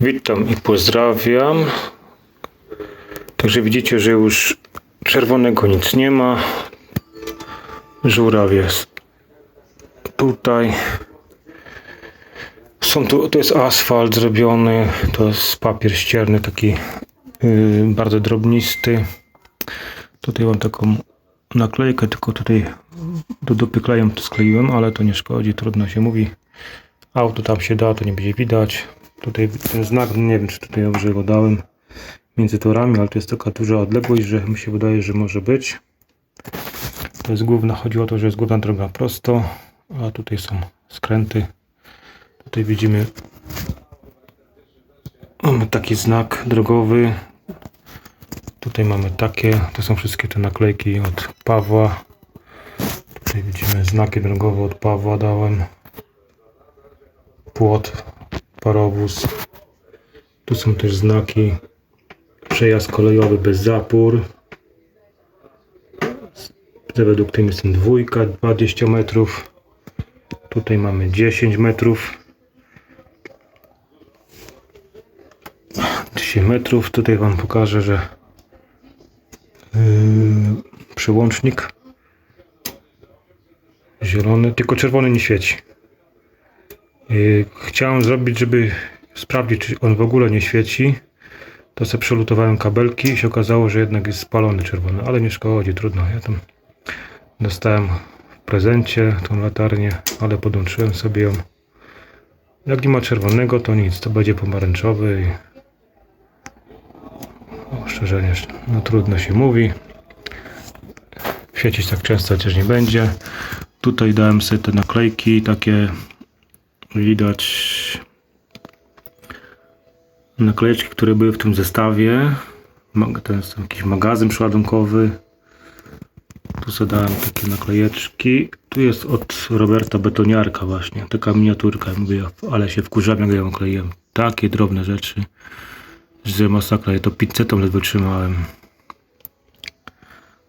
Witam i pozdrawiam. Także widzicie, że już czerwonego nic nie ma. Żuraw jest tutaj. Są tu, to jest asfalt zrobiony, to jest papier ścierny, taki yy, bardzo drobnisty. Tutaj mam taką naklejkę, tylko tutaj do dupy klejem to skleiłem, ale to nie szkodzi, trudno się mówi. Auto tam się da, to nie będzie widać. Tutaj ten znak, nie wiem czy tutaj dobrze go dałem między torami, ale to jest taka duża odległość, że mi się wydaje, że może być. To jest główna, chodzi o to, że jest główna droga prosto, a tutaj są skręty. Tutaj widzimy mamy taki znak drogowy. Tutaj mamy takie, to są wszystkie te naklejki od Pawła. Tutaj widzimy znaki drogowe od Pawła dałem. Płot, parowóz. Tu są też znaki. Przejazd kolejowy bez zapór. Z reduktem jest dwójka, 20 metrów. Tutaj mamy 10 metrów. 10 metrów. Tutaj Wam pokażę, że yy, przełącznik zielony, tylko czerwony nie świeci. Yy, Chciałem zrobić, żeby sprawdzić, czy on w ogóle nie świeci. To sobie przelutowałem kabelki i się okazało, że jednak jest spalony czerwony, ale nie szkodzi, trudno. Ja tam dostałem w prezencie tą latarnię, ale podłączyłem sobie ją. Jak nie ma czerwonego, to nic, to będzie pomarańczowy. I... Ostrzeżenie, no trudno się mówi. Świecić tak często też nie będzie. Tutaj dałem sobie te naklejki, takie widać naklejeczki, które były w tym zestawie. To jest jakiś magazyn przeładunkowy. Tu sobie dałem takie naklejeczki. Tu jest od Roberta Betoniarka właśnie. Taka miniaturka, mówię, ale się wkurzam jak ja ją kleiłem. Takie drobne rzeczy. Że masakra, ja to pincetą ledwo trzymałem.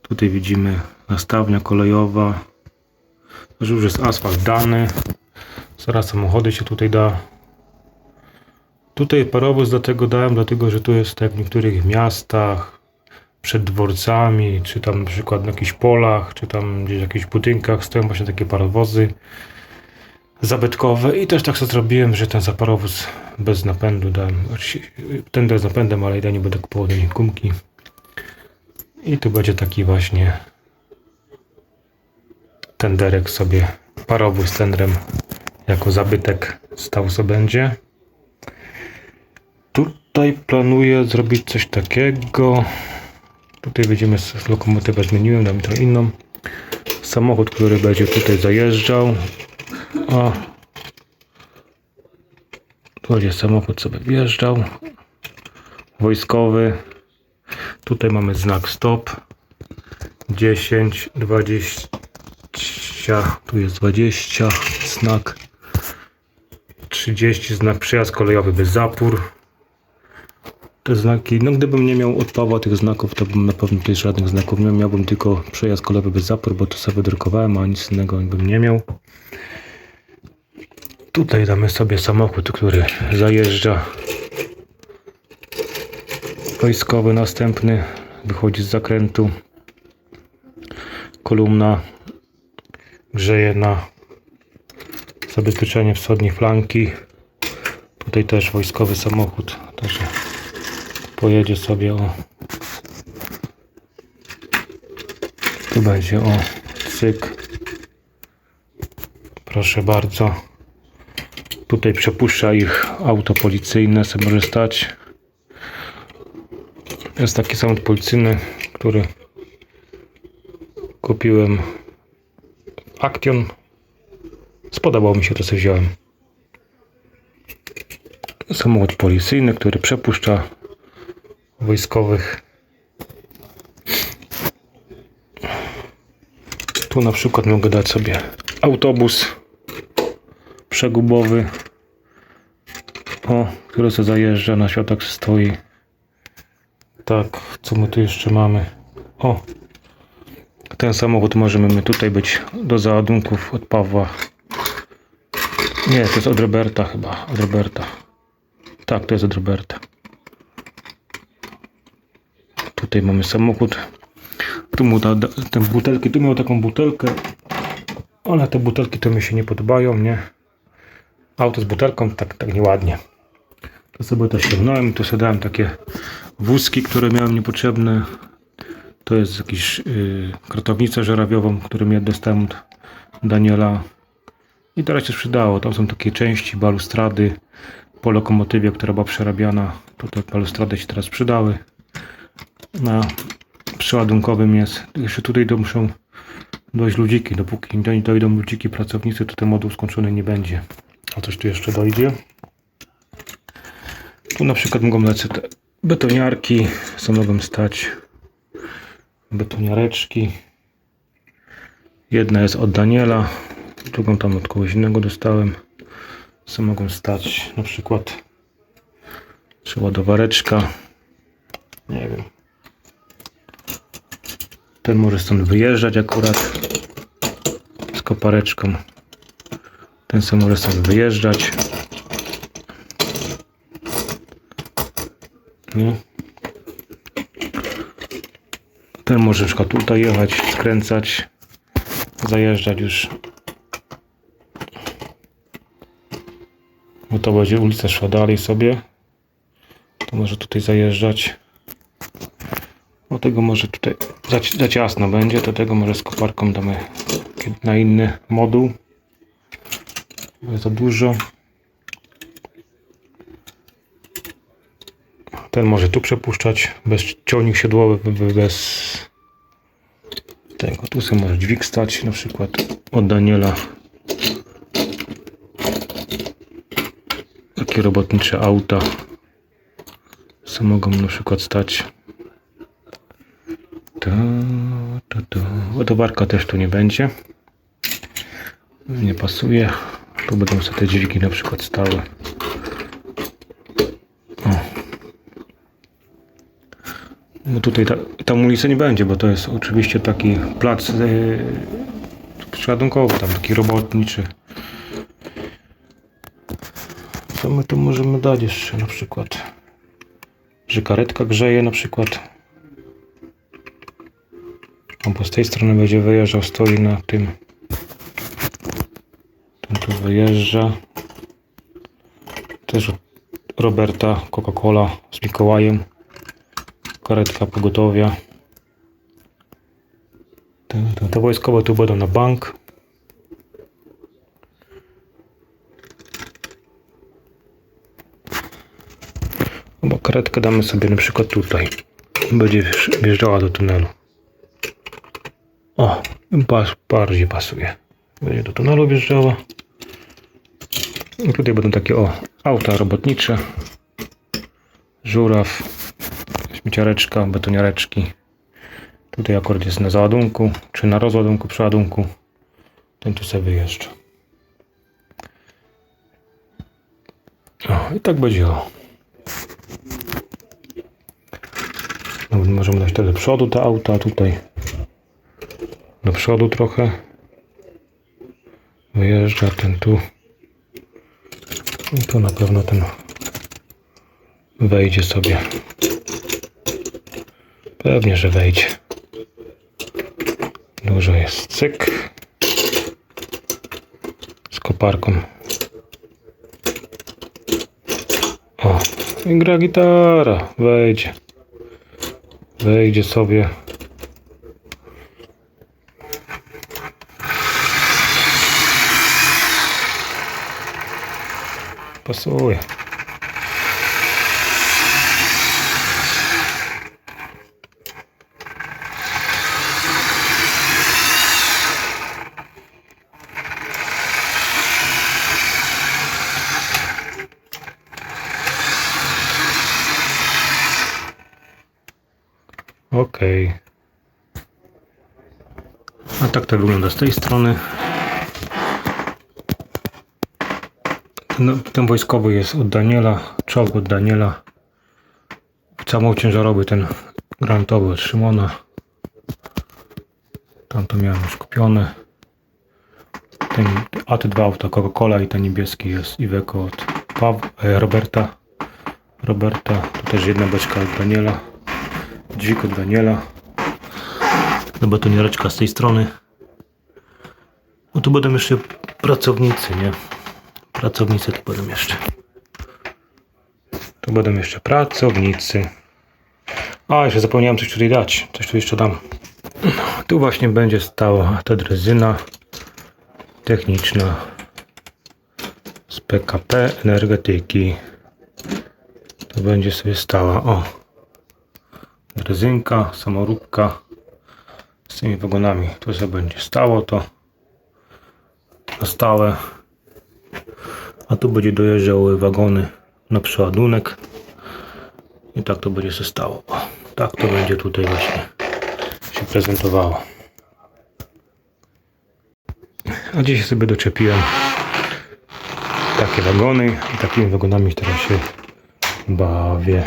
Tutaj widzimy nastawnia kolejowa. Już jest asfalt dany. Zaraz samochody się tutaj da. Tutaj parowóz dlatego dałem, dlatego że tu jest tak w niektórych miastach, przed dworcami, czy tam na przykład na jakichś polach, czy tam gdzieś w jakichś budynkach stoją właśnie takie parowozy zabytkowe. I też tak sobie zrobiłem, że ten za parowóz bez napędu dałem, ten też z napędem, ale ja nie będę kupował do nich gumki. I tu będzie taki właśnie tenderek sobie, parowóz z tendrem jako zabytek stał sobie będzie. Tutaj planuję zrobić coś takiego. Tutaj będziemy z lokomotywę zmieniłem, dam to inną. Samochód, który będzie tutaj zajeżdżał. O. Tu będzie samochód sobie wjeżdżał. Wojskowy. Tutaj mamy znak stop. 10, 20. Tu jest 20. Znak 30. Znak przejazd kolejowy bez zapór te znaki, no gdybym nie miał od Pawła tych znaków, to bym na pewno tutaj żadnych znaków nie miał, miałbym tylko przejazd kolejowy bez zapór, bo to sobie wydrukowałem, a nic innego bym nie miał. Tutaj damy sobie samochód, który zajeżdża. Wojskowy następny, wychodzi z zakrętu. Kolumna grzeje na zabezpieczenie wschodniej flanki. Tutaj też wojskowy samochód, także pojedzie sobie o tu będzie o cyk. Proszę bardzo. Tutaj przepuszcza ich auto policyjne sobie może stać. Jest taki samochód policyjny który kupiłem. Action spodobał mi się to co wziąłem samochód policyjny, który przepuszcza wojskowych. Tu na przykład mogę dać sobie autobus przegubowy, o, który sobie zajeżdża na światach stoi. Tak, co my tu jeszcze mamy? O, ten samochód możemy my tutaj być do załadunków od Pawła. Nie, to jest od Roberta chyba, od Roberta. Tak, to jest od Roberta. Tutaj mamy samochód. Tu mu da, te butelki, tu miał taką butelkę, ale te butelki to mi się nie podobają, nie? Auto z butelką, tak, tak nieładnie. To sobie to ściągnąłem, tu sobie dałem takie wózki, które miałem niepotrzebne. To jest jakiś yy, krotownicę żerawiową, którą ja dostałem od Daniela. I teraz się przydało. Tam są takie części balustrady po lokomotywie, która była przerabiana. Te balustrady się teraz przydały. Na przeładunkowym jest. Jeszcze tutaj to muszą dojść ludziki. Dopóki nie dojdą ludziki, pracownicy, to ten moduł skończony nie będzie. A coś tu jeszcze dojdzie. Tu na przykład mogą leceć te betoniarki, co mogą stać. Betoniareczki. Jedna jest od Daniela, drugą tam od kogoś innego dostałem. Co mogą stać na przykład czy ładowareczka. Nie wiem. Ten może stąd wyjeżdżać akurat z kopareczką. Ten sobie może stąd wyjeżdżać. Nie? Ten może na tutaj jechać, skręcać, zajeżdżać już. Bo to będzie ulica szła dalej sobie. To może tutaj zajeżdżać. O tego może tutaj za, za ciasno będzie, to tego może z koparką damy na inny moduł. Bo za dużo. Ten może tu przepuszczać, bez ciągnik siodłowy, be- be- bez tego. Tu sobie może dźwig stać, na przykład od Daniela. Takie robotnicze auta. Co mogą na przykład stać. Ta, ta, ta. Ładowarka też tu nie będzie. Nie pasuje. Tu będą sobie te dźwigi na przykład stały. No tutaj ta, tam ulicy nie będzie, bo to jest oczywiście taki plac yy, tam taki robotniczy. My tu możemy dać jeszcze na przykład? Że karetka grzeje na przykład. Albo z tej strony będzie wyjeżdżał, stoi na tym. Ten tu wyjeżdża. Też Roberta Coca-Cola z Mikołajem karetka pogotowia. Te, te, te wojskowe tu będą na bank. Albo karetkę damy sobie na przykład tutaj. Będzie wjeżdż- wjeżdżała do tunelu. O, pas, bardziej pasuje. Będzie do tunelu wjeżdżała. I tutaj będą takie o, auta robotnicze. Żuraw śmieciareczka, betoniareczki. Tutaj akurat jest na załadunku, czy na rozładunku, przeładunku. Ten tu sobie wyjeżdża. O, i tak będzie. Nawet możemy dać tyle do przodu te auta, tutaj do przodu trochę. Wyjeżdża ten tu. I tu na pewno ten wejdzie sobie. Pewnie, że wejdzie. Dużo jest cyk. Z koparką. O, i gra gitara. Wejdzie. Wejdzie sobie. Pasuje. Okej. A tak to wygląda z tej strony. Ten, ten wojskowy jest od Daniela, czołg od Daniela. Cały ciężarowy ten grantowy od Szymona. Tam to miałem już kupione. Ten, a te dwa Coca-Cola i ten niebieski jest Iveco od Paw, e, Roberta. Roberta. Tu też jedna beczka od Daniela. Dźwig od Daniela. No betoniereczka z tej strony. No tu będą jeszcze pracownicy, nie? Pracownicy tu będą jeszcze. Tu będą jeszcze pracownicy. A, jeszcze zapomniałem coś tutaj dać. Coś tu jeszcze dam. Tu właśnie będzie stała ta drezyna techniczna z PKP Energetyki. To będzie sobie stała. O, drezynka, samoróbka z tymi wagonami. Tu sobie będzie stało to na stałe. A tu będzie dojeżdżały wagony na przeładunek. I tak to będzie się stało. Tak to będzie tutaj właśnie się prezentowało. A dzisiaj sobie doczepiłem takie wagony i takimi wagonami teraz się bawię.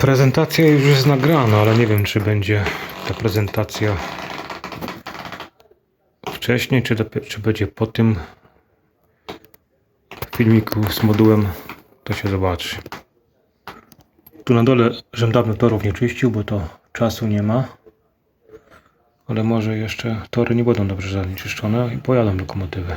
Prezentacja już jest nagrana, ale nie wiem, czy będzie ta prezentacja wcześniej, czy, dopiero, czy będzie po tym filmiku z modułem. To się zobaczy. Tu na dole, żem torów nie czyścił, bo to czasu nie ma. Ale może jeszcze tory nie będą dobrze zanieczyszczone i pojadą lokomotywy.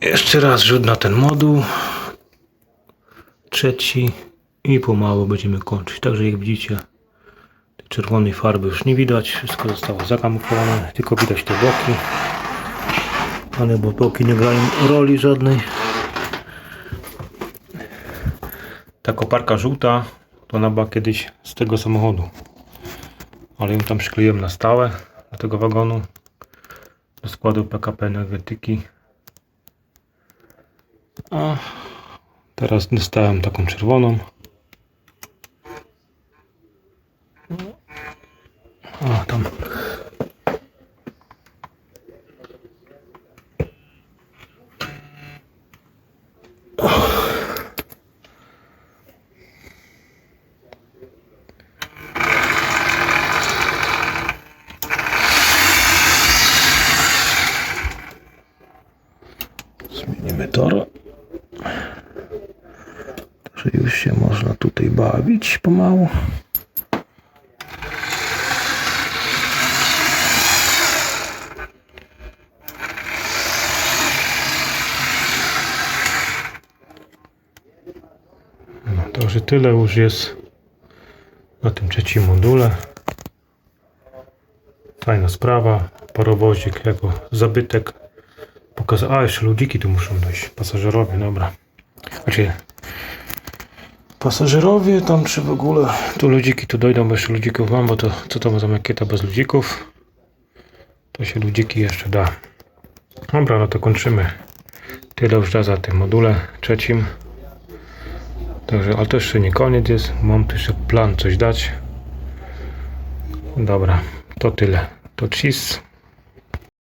Jeszcze raz rzut na ten moduł. Trzeci. I pomału będziemy kończyć. Także jak widzicie, tej czerwonej farby już nie widać. Wszystko zostało zakamuflowane. Tylko widać te boki. Ale bo boki nie grają roli żadnej. Ta koparka żółta to ona była kiedyś z tego samochodu. Ale ją tam przykleiłem na stałe do tego wagonu. Do składu PKP Energetyki. A teraz dostałem taką czerwoną. A tam. Zmienimy tor. Że już się można tutaj bawić pomału. No to, tyle już jest na tym trzecim module. Fajna sprawa. Parowozik jako zabytek. A, jeszcze ludziki tu muszą dojść. Pasażerowie, dobra. Znaczy, pasażerowie tam czy w ogóle tu ludziki tu dojdą, bo jeszcze ludzików mam, bo to co to za makieta bez ludzików? To się ludziki jeszcze da. Dobra, no to kończymy. Tyle już da za tym module trzecim. Także, ale to jeszcze nie koniec jest. Mam tu jeszcze plan coś dać. Dobra, to tyle. To cheese.